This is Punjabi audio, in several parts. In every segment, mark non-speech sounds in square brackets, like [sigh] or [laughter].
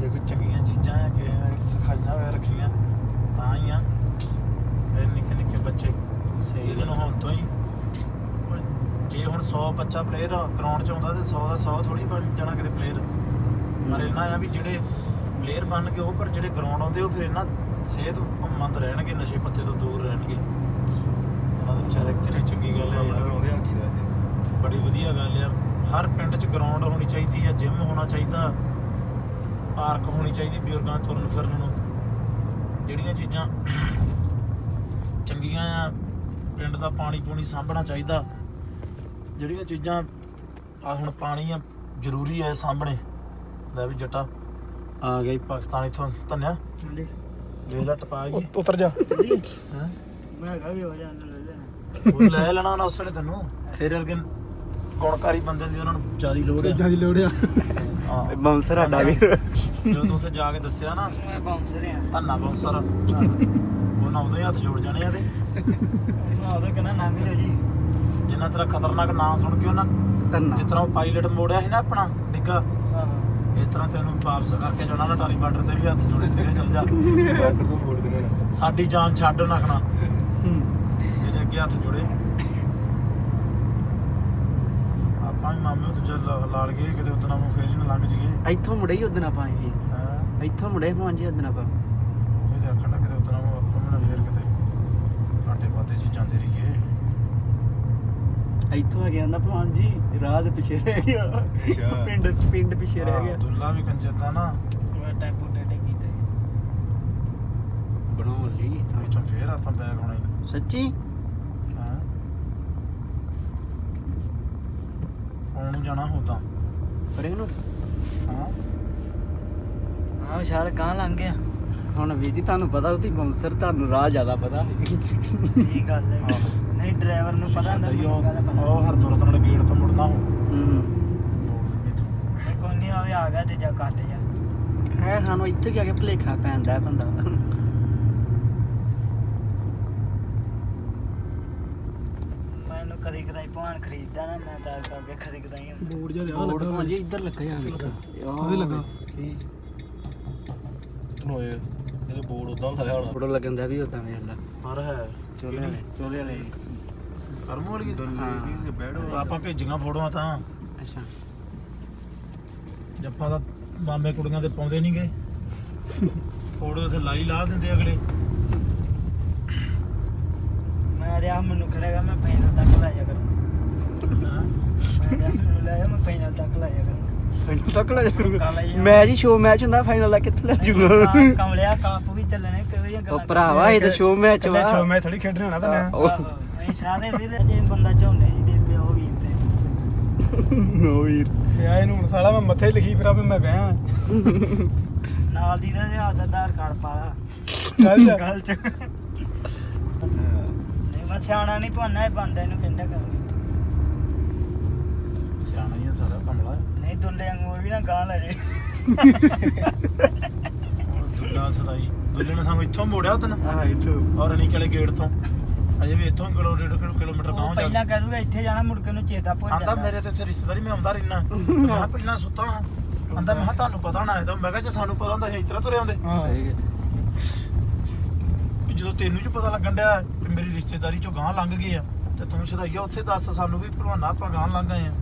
ਜੇ ਕੋਈ ਚੰਗੀਆਂ ਚੀਜ਼ਾਂ ਆ ਕਿ ਸਿਖਾਈਆਂ ਹੋਇਆ ਰੱਖੀਆਂ ਤਾਂ ਹੀ ਆ। ਇਹ ਨਿੱਕੇ ਨਿੱਕੇ ਬੱਚੇ ਇਹਨਾਂ ਨੂੰ ਹੁਣ ਤੋਂ ਹੀ ਜੇ ਹੁਣ 100 ਬੱਚਾ ਪਲੇਅਰ ਗਰਾਊਂਡ 'ਚ ਆਉਂਦਾ ਤੇ 100 ਦਾ 100 ਥੋੜੀ ਬਣ ਜਾਣਾ ਕਿਤੇ ਪਲੇਅਰ ਪਰ ਇਹਨਾਂ ਆ ਵੀ ਜਿਹੜੇ ਪਲੇਅਰ ਬਣ ਕੇ ਉਹ ਪਰ ਜਿਹੜੇ ਗਰਾਊਂਡ ਆਉਂਦੇ ਉਹ ਫਿਰ ਇਹਨਾਂ ਸਿਹਤਮੰਦ ਰਹਿਣਗੇ ਨਸ਼ੇ ਪੱਤੇ ਤੋਂ ਦੂਰ ਰਹਿਣਗੇ। ਸਾਨੂੰ ਵਿਚਾਰੇ ਕਿੰਨੀ ਚੰਗੀ ਗੱਲ ਹੈ। ਯਾਰ ਬੜੀ ਵਧੀਆ ਗੱਲ ਆ। ਹਰ ਪਿੰਡ 'ਚ ਗਰਾਊਂਡ ਹੋਣੀ ਚਾਹੀਦੀ ਆ ਜਿਮ ਹੋਣਾ ਚਾਹੀਦਾ। ਪਾਰਕ ਹੋਣੀ ਚਾਹੀਦੀ ਬਜ਼ੁਰਗਾਂ ਤੁਰਨ ਫਿਰਨ ਨੂੰ। ਜਿਹੜੀਆਂ ਚੀਜ਼ਾਂ ਚੰਗੀਆਂ ਆ ਪਿੰਡ ਦਾ ਪਾਣੀ ਪੂਣੀ ਸਾਂਭਣਾ ਚਾਹੀਦਾ। ਜਿਹੜੀਆਂ ਚੀਜ਼ਾਂ ਆ ਹੁਣ ਪਾਣੀ ਆ ਜ਼ਰੂਰੀ ਹੈ ਸਾਹਮਣੇ ਲੈ ਵੀ ਜੱਟਾ ਆ ਗਈ ਪਾਕਿਸਤਾਨ ਇਥੋਂ ਧੰਨਿਆ। ਚੱਲੀ ਵੇਖ ਲੈ ਟਪਾ ਗਈ। ਉਤਰ ਜਾ। ਮੈਂ ਹੈਗਾ ਵੀ ਹੋ ਜਾਣ ਲੈ ਲੈਣਾ ਉਹ ਲੈ ਲੈਣਾ ਉਹਨਾਂ ਉਸਲੇ ਤੈਨੂੰ। ਤੇਰੇ ਵਰਗੇ ਗੁਣਕਾਰੀ ਬੰਦੇ ਦੀ ਉਹਨਾਂ ਨੂੰ ਜ਼ਿਆਦਾ ਲੋੜ ਹੈ ਦੀ ਲੋੜ ਆ। ਹਾਂ। ਬਾਉਂਸਰ ਸਾਡਾ ਵੀ। ਜਦੋਂ ਤੂੰ ਉੱਥੇ ਜਾ ਕੇ ਦੱਸਿਆ ਨਾ ਮੈਂ ਬਾਉਂਸਰ ਆ। ਧੰਨਾ ਬਾਉਂਸਰ ਉਹਨਾਂ ਉਦੋਂ ਹੀ ਹੱਥ ਜੋੜ ਜਾਣੇ ਆ ਤੇ। ਮੈਂ ਉਹਦਾ ਕਹਿੰਦਾ ਨਾ ਮਿਲੋ ਜੀ। ਜਿੰਨਾ ਤੇਰਾ ਖਤਰਨਾਕ ਨਾਂ ਸੁਣ ਕੇ ਉਹਨਾਂ ਧੰਨਾ। ਜਿਸ ਤਰ੍ਹਾਂ ਉਹ ਪਾਇਲਟ ਮੋੜਿਆ ਸੀ ਨਾ ਆਪਣਾ ਡਿੱਗਾ। ਇਸ ਤਰ੍ਹਾਂ ਤੈਨੂੰ ਵਾਪਸ ਕਰਕੇ ਜਾਣਾ ਨਾ ਟਾਰੀ ਬਾਰਡਰ ਤੇ ਵੀ ਹੱਥ ਜੋੜੇ ਤੇਰੇ ਚੱਲ ਜਾ। ਬਾਰਡਰ ਤੋਂ ਮੋੜ ਦੇਣਾ ਨਾ। ਸਾਡੀ ਜਾਨ ਛੱਡ ਨਾ ਖਣਾ। ਇਹਦੇ ਅੱਗੇ ਹੱਥ ਜੋੜੇ। ਆਪਾਂ ਵੀ ਮਾਮੇ ਦੂਜਾ ਲਾ- ਲਾਲ ਗਏ ਕਿਤੇ ਉਤਨਾ ਮੂੰਹ ਫੇਰ ਨਾ ਲੰਘ ਜੀਏ ਇੱਥੋਂ ਮੁੜੇ ਹੀ ਉਦਣ ਆਪਾਂ ਇਹ ਹਾਂ? ਇੱਥੋਂ ਮੁੜੇ ਪਹੁੰਚ ਜੀ ਉਦਣ ਆਪਾਂ। ਉਹ ਤੇ ਆਖਣ ਲੱਗੇ ਤੇ ਮੂੰਹ ਆਪਾਂ ਵੀ ਨਾ ਫੇਰ ਕਿਤੇ ਘਾਟੇ ਵਾਦੇ ਚ ਜਾਂਦੇ ਰਹੀਏ। ਇੱਥੋਂ ਆ ਗਿਆ ਨਾ ਭਗਵਾਨ ਜੀ ਰਾਹ ਦੇ ਪਿੱਛੇ ਰਹਿ ਗਿਆ। ਅੱਛਾ। ਪਿੰਡ ਪਿੰਡ ਪਿੱਛੇ ਰਹਿ ਹਾਂ, ਗਿਆ ਦੁੱਲਾ ਵੀ ਕੰਜਰ ਦਾ ਨਾ। ਮੈਂ ਟੈਂਪੂ ਟੇਡੇ ਕੀਤੇ। ਬਣਾਉਣ ਲਈ ਇੱਥੋਂ ਫੇਰ ਆਪਾਂ ਬੈਗ ਹੋਣਾ। ਹੀ ਸੱਚੀ? ਆਉਣ ਨੂੰ ਜਾਣਾ ਹੁੰਦਾ ਪਰੇ ਨੂੰ ਹਾਂ। ਹਾਂ ਵਿਸ਼ਾਲ ਗਾਂ ਲੰਘ ਗਿਆ। ਹੁਣ ਵੀਰ ਜੀ ਤੁਹਾਨੂੰ ਪਤਾ ਉਹਦੀ ਬਾਉਂਸਰ ਤੁਹਾਨੂੰ ਰਾਹ ਜ਼ਿਆਦਾ ਪਤਾ। ਠੀਕ ਗੱਲ ਹੈ। ਨਹੀਂ ਡਰਾਈਵਰ ਨੂੰ ਪਤਾ ਹੁੰਦਾ ਮੈਨੂੰ ਉਹ ਉਹ ਹਰਦੁਰਤ ਨਾਲ ਗੇਟ ਤੋਂ ਮੁੜਨਾ ਹੋ। ਹੂੰ ਕੋਈ ਨਹੀਂ ਆਵੇ ਆ ਗਿਆ ਤੇ ਜਾ ਕੱਟ ਜਾ ਹੈ ਸਾਨੂੰ ਇੱਥੇ ਕੀ ਆ ਕੇ ਭਲੇਖਾ ਪੈਂਦਾ ਹੈ ਬੰਦਾ ਮੈਨੂੰ ਕਦੀ ਕਦਾਈ ਭਾਣ ਖਰੀਦਦਾ ਨਾ ਮੈਂ ਤਾਂ ਕਰਕੇ ਕਦੀ ਕਦਾਈ ਬੋਰਡ ਜਿਹਾ ਰਿਹਾ ਬੋਰਡ ਲੱਗਾ ਭਾਜੀ ਇੱਧਰ ਲੱਗਾ ਆ ਵੇਖ ਕਦੇ ਲੱਗਾ। ਓਏ ਇਹ ਬੋਰਡ ਉਦਾਂ ਲਾਇਆ ਹੋਣਾ। ਫੋਟੋ ਲੱਗਣ ਦਾ ਵੀ ਉਦਾਂ ਵੇਖ ਲਾ ਪਰ ਹੈ। ਚੋਲੇ ਵਾਲੇ ਚੋਲੇ ਵਾਲੇ। ਕਰਮ ਵਾਲੀ ਹਾਂ। ਬੈਠੋ ਆਪਾਂ ਭੇਜੀਆਂ ਫੋਟੋਆਂ ਤਾਂ। ਅੱਛਾ। ਜੱਫਾ ਦਾ ਮਾਮੇ ਕੁੜੀਆਂ ਤੇ ਪਾਉਂਦੇ ਨਹੀਂਗੇ ਫੋਟੋ ਉੱਥੇ ਲਾਈ ਲਾ ਦਿੰਦੇ ਅਗਲੇ। ਮੈਂ ਰਿਆ ਮੈਨੂੰ ਖੜੇਗਾ ਮੈਂ ਪੈਨਲ ਤੱਕ ਲੈ ਜਾ ਕਰੂੰ। ਹਾਂ। ਮੈਂ ਰਿਆ ਮੈਨੂੰ ਲੈ ਜਾ ਮੈਂ ਪੈਨਲ ਤੱਕ ਲੈ ਜਾ ਕਰੂੰ ਫਾਈਨਲ ਤੱਕ ਲੈ ਕੱਲ੍ਹ ਹੀ ਆ। ਮੈਚ ਹੀ ਸ਼ੋ ਮੈਚ ਹੁੰਦਾ ਫਾਈਨਲ ਦਾ ਕਿੱਥੇ ਲੈ ਜੂਗਾ ਕਾ- ਕਮਲਿਆ ਕੱਪ ਵੀ ਚੱਲਣੇ ਕਿਹੜੀਆਂ ਉਹ ਭਰਾਵਾ ਇਹ ਤਾਂ ਸ਼ੋ ਮੈਚ ਵਾ। ਸ਼ੋ ਮੈਂ ਥੋੜੀ ਖੇਡਣਾ ਹੋਣਾ ਤਾਂ ਨਾ ਉਹ ਅਸੀਂ ਸਾਰੇ ਵੀਰੇ ਜੇ ਬੰਦਾ ਝੋਨੇ ਜੀ ਦੇ ਪਿਓ ਵੀਰ ਤੇ। [laughs] ਨੋ ਵੀਰ। ਤੇ ਆ ਇਹਨੂੰ ਹੁਣ ਸਾਲਾ ਮੈਂ ਮੱਥੇ ਲਿਖੀ ਫਿਰ ਆਪੇ ਮੈਂ ਵਿਆਹ। ਨਾਲ ਦੀ ਆਧਾਰ ਕਾਰਡ ਪਾ ਲਾ। ਚੱਲ ਜਾ। ਗੱਲ ਚ। ਨਹੀਂ ਮੈਂ ਸਿਆਣਾ ਨਹੀਂ ਭਾਨਾ ਇਹ ਬੰਦਾ ਇਹਨੂੰ ਕਹਿੰਦਾ ਕਰ। ਸਿਆਣਾ ਹੀ ਆ ਸਾਰਾ ਕਮਲਾ। ਨਹੀਂ ਦੁੱਲੇ ਵਾਂਗੂ ਇਹ ਵੀ ਨਾ ਗਾਂ ਲੈ ਜੇ। ਦੁੱਲਾ ਸਦਾਈ। ਦੁੱਲੇ ਨੇ ਸਾਨੂੰ ਇੱਥੋਂ ਮੋੜਿਆ ਉਦੋਂ ਆਹ ਇਥੋਂ। ਔਰ ਅਣੀ ਵਾਲੇ ਗੇਟ ਤੋਂ। ਅਜੇ ਵੀ ਇੱਥੋਂ ਕਿਲੋ ਡੇਢ ਕਿਲੋ- ਕਿਲੋਮੀਟਰ ਉਹ ਜਾ ਪਹਿਲਾਂ ਕਹਿ ਦੂਗਾ ਇੱਥੇ ਜਾਣਾ ਮੁੜ ਕੇ ਨੂੰ ਚੇਤਾ ਭੁੱਲ ਆਂਦਾ ਜਾਂਦਾ। ਮੇਰੇ ਤੇ ਉੱਥੇ ਰਿਸ਼ਤੇਦਾਰੀ ਮੈਂ ਆਉਂਦਾ ਰਹਿਣਾ [laughs] ਮੈਂ ਕਿਹਾ ਪਹਿਲਾਂ ਸੁੱਤਾ ਹਾਂ ਆਂਦਾ ਮੈਂ ਕਿਹਾ ਤੁਹਾਨੂੰ ਪਤਾ ਨਾ ਇਹਦਾ ਮੈਂ ਕਿਹਾ ਜੇ ਸਾਨੂੰ ਪਤਾ ਹੁੰਦਾ ਅਸੀਂ ਇਤਰਾ ਤੁਰੇ ਆਉਂਦੇ। ਹਾਂ ਸਹੀ ਕਿ ਜਦੋਂ ਤੈਨੂੰ ਚ ਪਤਾ ਲੱਗਣ ਡਿਆ ਕਿ ਮੇਰੀ ਰਿਸ਼ਤੇਦਾਰੀ ਚੋਂ ਗਾਂ ਲੰਘ ਗਏ ਆ ਤੇ ਤੂੰ ਛਦਾਈਆ ਉੱਥੇ ਦੱਸ ਸਾਨੂੰ ਵੀ ਭਲਵਾਨਾ ਆਪਾਂ ਗਾਂ ਲੰਘ ਆਏ ਆ।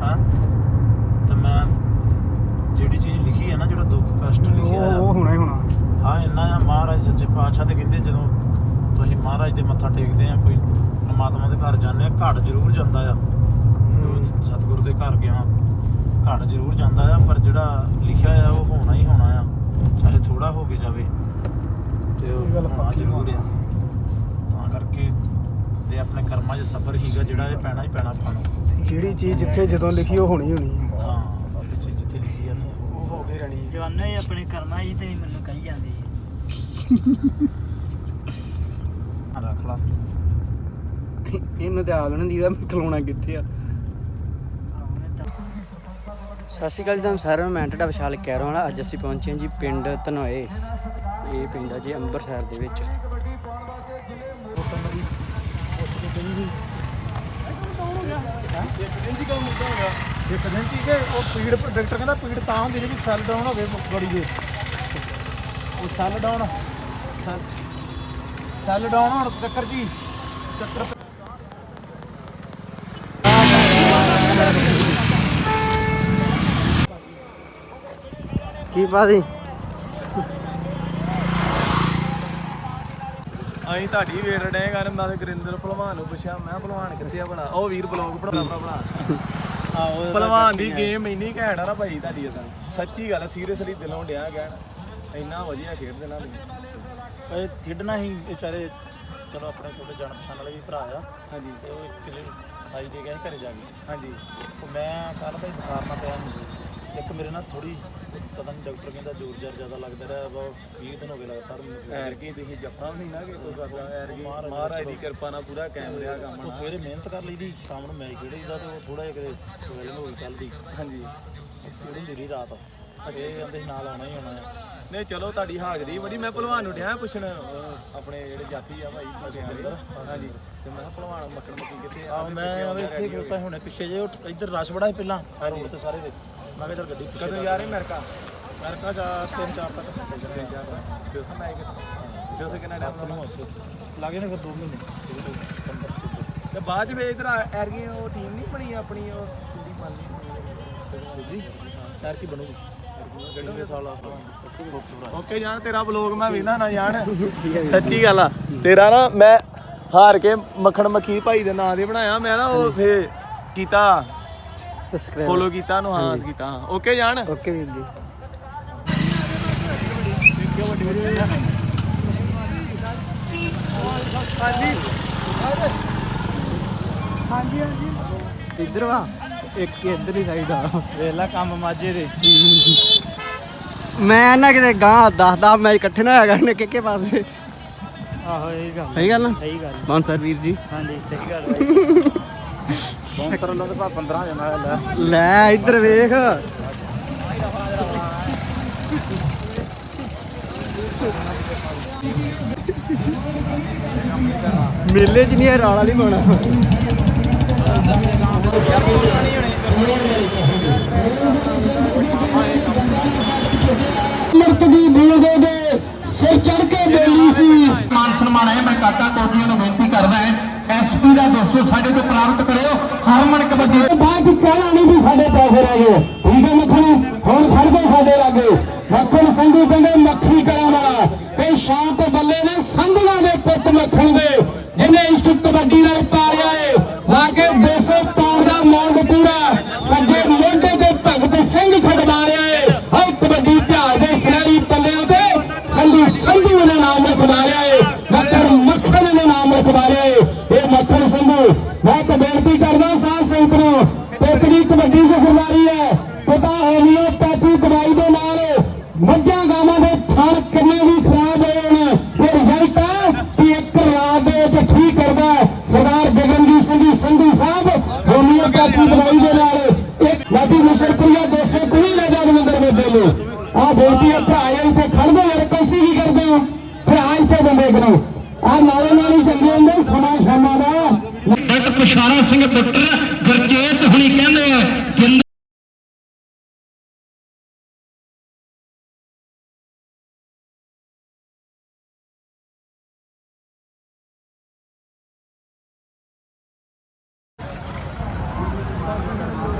ਹਾਂ? ਤੇ ਮੈਂ ਜਿਹੜੀ ਚੀਜ਼ ਲਿਖੀ ਹੈ ਨਾ ਜਿਹੜਾ ਦੁੱਖ ਕਸ਼ਟ ਲਿਖਿਆ ਉਹ ਹੋਣਾ ਹੀ ਹੋਣਾ। ਹਾਂ ਇੰਨਾ ਆ ਮਹਾਰਾਜ ਸੱਚੇ ਪਾਤਸ਼ਾਹ ਤੇ ਕਹਿੰਦੇ ਜਦੋਂ ਤੁਸੀਂ ਮਹਾਰਾਜ ਦੇ ਮੱਥਾ ਟੇਕਦੇ ਆ ਕੋਈ ਪਰਮਾਤਮਾ ਦੇ ਘਰ ਜਾਂਦੇ ਆ ਘੜ ਜ਼ਰੂਰ ਜਾਂਦਾ ਆ। ਸਤਿਗੁਰੂ ਦੇ ਘਰ ਗਿਆ ਘੜ ਜ਼ਰੂਰ ਜਾਂਦਾ ਆ ਪਰ ਜਿਹੜਾ ਲਿਖਿਆ ਆ ਉਹ ਹੋਣਾ ਹੀ ਹੋਣਾ ਆ ਚਾਹੇ ਥੋੜਾ ਹੋ ਕੇ ਜਾਵੇ ਤੇ ਉਹ ਇਹ ਗੱਲ ਹੋਣਾ ਪੱਕੀ ਜ਼ਰੂਰ ਆ। ਤਾਂ ਕਰਕੇ ਤੇ ਆਪਣੇ ਕਰਮਾਂ 'ਚ ਸਬਰ ਹੀਗਾ ਜਿਹੜਾ ਇਹ ਪੈਣਾ ਹੀ ਪੈਣਾ ਆਪਾਂ ਨੂੰ। ਜਿਹੜੀ ਚੀਜ਼ ਜਿੱਥੇ ਜਦੋਂ ਲਿਖੀ ਉਹ ਹੋਣੀ ਹੋਣੀ ਹਾਂ ਜਿਹੜੀ ਚੀਜ਼ ਜਿੱਥੇ ਲਿਖੀ ਆ ਨਾ ਉਹ ਹੋ ਗਈ ਰਣੀ। ਜਵਾਨਾ ਹੀ ਆਪਣੇ ਕਰਮਾਂ ਜੀ ਤੇ ਮੈਨੂੰ ਕਹੀ ਜਾਂਦੀ ਸੀ ਉਹ ਰੱਖ ਲਾ। ਇਹਨੂੰ ਤੇ ਆਪ ਨੂੰ ਦੀਦਾ ਖਲੋਣਾ ਕਿੱਥੇ ਆ? ਸਤਿ ਸ਼੍ਰੀ ਅਕਾਲ ਜੀ ਤੁਹਾਨੂੰ ਸਾਰਿਆਂ ਨੂੰ ਮੈਂ ਤੁਹਾਡਾ ਵਿਸ਼ਾਲ ਕਹਿ ਰਿਹਾ ਅੱਜ ਅਸੀਂ ਪਹੁੰਚੇ ਹਾਂ ਜੀ ਪਿੰਡ ਧਨੋਏ ਇਹ ਪਿੰਡ ਆ ਜੀ ਅੰਮ੍ਰਿਤਸਰ ਦੇ ਵਿੱਚ ਇੱਕ ਦਿਨ ਦੀ ਕੰਮ ਉਹ ਪੀੜ ਡਾਕਟਰ ਕਹਿੰਦਾ ਪੀੜ ਤਾਂ ਹੁੰਦੀ ਜੇ ਸੈੱਲ ਡਾਊਨ ਹੋਵੇ ਬੋਡੀ ਦੇ ਉਹ ਸੈੱਲ ਡਾਊਨ ਸੈੱਲ ਡਾਊਨ ਹੋਣ ਚੱਕਰ ਜੀ ਚੱਕਰ ਕੀ ਪਾਦੀ ਅਸੀਂ ਤੁਹਾਡੀ ਵੇਟ ਡੇ ਕਰ ਮੈਂ ਤੇ ਗੁਰਿੰਦਰ ਭਲਵਾਨ ਨੂੰ ਪੁੱਛਿਆ ਮੈਂ ਭਲਵਾਨ ਕਿੱਥੇ ਆ ਬਣਾ ਉਹ ਵੀਰ ਬਲੌਗ ਬਣਾਉਂਦਾ ਬਣਾ [laughs] ਆਹੋ ਭਲਵਾਨ ਦੀ ਗੇਮ ਇੰਨੀ ਘੈਂਟ ਆ ਨਾ ਭਾਈ ਤੁਹਾਡੀ ਤਾਂ ਸੱਚੀ ਗੱਲ ਸੀਰੀਅਸਲੀ ਦਿਲੋਂ ਡਿਆ ਕਹਿਣ। ਇੰਨਾ ਵਧੀਆ ਖੇਡਦੇ ਨਾ ਤੁਸੀਂ ਇਹ ਖੇਡਣਾ ਹੀ ਵਿਚਾਰੇ ਚਲੋ ਆਪਣੇ ਥੋੜੇ ਜਾਣ ਪਛਾਣ ਵਾਲੇ ਵੀ ਭਰਾ ਆ। ਹਾਂਜੀ। ਤੇ ਉਹ ਕਿਲੇ ਸਾਈ ਦੇ ਗਿਆ ਘਰੇ ਜਾ ਕੇ। ਹਾਂਜੀ। ਉਹ ਮੈਂ ਕੱਲ ਭਾਈ ਬੁਖਾਰ ਨਾਲ ਪਿਆ ਇੱਕ ਮੇਰੇ ਨਾਲ ਥੋੜੀ ਪਤਾ ਨਹੀਂ ਡਾਕਟਰ ਕਹਿੰਦਾ ਜ਼ੋਰ ਜ਼ਾਰ ਜ਼ਿਆਦਾ ਲੱਗਦਾ ਰਿਹਾ ਵਾ 20 ਦਿਨ ਹੋ ਗਏ ਲਗਾਤਾਰ ਮੈਨੂੰ ਐਰ ਕੀ ਤੁਸੀਂ ਜੱਫਾ ਵੀ ਨਹੀਂ ਨਾ ਕਿ ਕੋਈ ਕਰਦਾ ਐਰ ਕੀ ਮਹਾਰਾਜ ਦੀ ਕਿਰਪਾ। ਨਾਲ ਪੂਰਾ ਕਾਇਮ ਰਿਹਾ ਕੰਮ ਉਹ ਸਵੇਰੇ ਮਿਹਨਤ ਕਰ ਲਈਦੀ ਸ਼ਾਮ ਨੂੰ ਮੈਚ ਖੇਡੀਦਾ ਤੇ ਉਹ ਥੋੜਾ ਜਿਹਾ ਕਿਤੇ ਸਵੈਲਿੰਗ ਹੋ ਗਈ ਕੱਲ ਦੀ। ਹਾਂਜੀ। ਪੀੜ ਹੁੰਦੀ ਰਾਤ। ਅੱਛਾ। ਇਹ ਕਹਿੰਦੇ ਨਾਲ ਆਉਣਾ ਹੀ ਆਉਣਾ ਆ। ਨਹੀਂ ਚਲੋ ਤੁਹਾਡੀ ਹਾਜ਼ਰੀ ਬੜੀ ਮੈਂ ਭਲਵਾਨ ਨੂੰ ਡਿਆ ਪੁੱਛਣ ਆਪਣੇ ਜਿਹੜੇ ਜਾਤੀ ਆ ਭਾਈ ਦੇ ਹਾਂਜੀ। ਤੇ ਮੈਂ ਭਲਵਾਨ ਮੱਖਣ ਮੱਖੀ ਕਿੱਥੇ ਆ? ਮੈਂ ਇੱਥੇ ਖਲੋਤਾ ਸੀ ਹੁਣੇ ਪਿੱਛੇ ਜੇ ਇੱਧਰ ਰਸ਼ ਬੜਾ ਸੀ ਪਹਿਲਾਂ ਰੋਡ ਤੇ ਸਾਰੇ ਦੇ। ਮੈਂ ਕਿਹਾ ਚੱਲ ਗੱਡੀ ਪਿੱਛੇ ਕਦੋਂ ਜਾ ਰਹੇ ਅਮਰੀਕਾ? ਅਮਰੀਕਾ ਜਾ ਤਿੰਨ ਚਾਰ ਤੱਕ ਤਿੰਨ ਚਾਰ ਦਿਨ ਉਸ ਮੈਂ ਕਿ ਉਸ ਕਿੰਨਾ ਸੱਤ ਨੂੰ ਉੱਥੇ। ਲੱਗੇ ਨੇ ਫਿਰ 2 ਮਹੀਨੇ। ਸਤੰਬਰ ਚ। ਤੇ ਬਾਅਦ ਚ ਵੇ ਇਧਰ ਐਰਗੀ ਉਹ ਟੀਮ ਨਹੀਂ ਬਣੀ ਆਪਣੀ ਉਹ ਕੁੜੀ ਬਣ ਲਈ ਜੀ। ਯਾਰ ਕੀ ਬਣੂਗੀ ਗੱਡੀ ਦੇ ਸਾਲ ਆ? ਓਕੇ ਜਾਨ ਤੇਰਾ ਬਲੌਗ ਮੈਂ ਵੇਖਦਾ ਨਾ [laughs] ਜਾਣ ਸੱਚੀ ਗੱਲ ਆ। ਤੇਰਾ ਨਾ ਮੈਂ ਹਾਰ ਕੇ ਮੱਖਣ ਮੱਖੀ ਭਾਈ ਦੇ ਨਾਂ ਦੇ ਬਣਾਇਆ। ਮੈਂ ਨਾ ਉਹ ਫੇ ਕੀਤਾ। ਸਬਸਕ੍ਰਾਈਬ ਫੋਲੋ ਕੀਤਾ ਨੂੰ ਹਾਂ ਕੀਤਾ ਓਕੇ ਜਾਨ ਓਕੇ ਵੀਰ ਜੀ। ਹਾਂਜੀ। ਹਾਂਜੀ ਇੱਧਰ ਵਾ ਇੱਕ ਇੱਧਰ ਹੀ ਸਾਈਡ ਆ। ਵੇਖ ਲੈ ਕੰਮ ਮਾਝੇ ਦੇ। ਮੈਂ ਨਾ ਕਿਤੇ ਗਾਂ ਦੱਸਦਾ ਮੈਂ ਇਕੱਠੇ ਨਾ ਹੋਇਆ ਕਰਨੇ ਕਿੱਕੇ ਪਾਸੇ। ਆਹੋ ਇਹ ਗੱਲ। ਸਹੀ ਗੱਲ ਨਾ ਸਹੀ ਗੱਲ। ਬਾਉਂਸਰ ਵੀਰ ਜੀ। ਹਾਂਜੀ ਸਹੀ ਗੱਲ ਬਾਈ ਬੌਂਸਰ ਵੱਲੋਂ ਤਾਂ 15 ਹੋ ਜਾਂਦਾ ਲੈ ਲੈ ਇੱਧਰ ਵੇਖ। ਮੇਲੇ 'ਚ ਨਹੀਂ ਇਹ ਰਾਲਾ ਨਹੀਂ ਪਾਉਣਾ। ਮੁਰਤ ਦੀ ਬੂੰਦੇ ਦੇ ਸਿਰ ਚੜ ਕੇ ਬੋਲੀ ਸੀ। ਮਾਨ ਸਨਮਾਨ ਹੈ ਮੈਂ ਕਾਕਾ ਕੋਟੀਆਂ ਨੂੰ ਬੇਨਤੀ ਕਰਦਾ ਹਾਂ ਐਸਪੀ ਦਾ 200 ਸਾਡੇ ਤੋਂ ਪ੍ਰਾਪਤ ਕਰਿਓ। ਹਰਮਨ ਕਬੱਡੀ। ਬਾਅਦ ਚ ਕਹਿਣਾ ਨਹੀਂ ਵੀ ਸਾਡੇ ਪੈਸੇ ਰਹਿ ਗਏ। ਠੀਕ ਹੈ ਮੱਖਣੀ? ਹੁਣ ਖੜ ਗਏ ਸਾਡੇ ਲਾਗੇ। ਮੱਖਣ ਸੰਧੂ ਕਹਿੰਦੇ ਮੱਖੀ ਕਰਾਂ ਵਾਲਾ। ਤੇ ਸ਼ਾਂਤ ਬੱਲੇ ਨੇ ਸੰਧੂਆਂ ਦੇ ਪੁੱਤ ਮੱਖਣ ਦੇ। ਭਰਾ ਇੱਥੇ ਬੰਦੇ ਕਰੋ ਆ ਨਾਲੇ ਨਾਲ ਹੀ ਚੱਲੇ ਹੁੰਦੇ ਸਮਾਂ ਸ਼ਾਮਾਂ ਦਾ। ਡਾਕਟਰ ਪੁਸ਼ਾਰਾ ਸਿੰਘ ਪੁੱਤਰ ਗੁਰਚੇਤ ਹੁਣੀ ਕਹਿੰਦੇ ਆ ਕਿ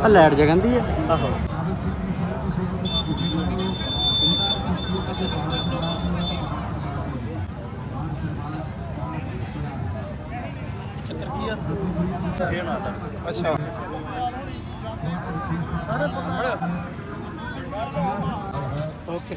ਆ ਲਾਈਟ ਜਗੰਦੀ ਹੈ ਆਹੋ ਅੱਛਾ। ਸਾਰੇ ਪਤਾ ਓਕੇ।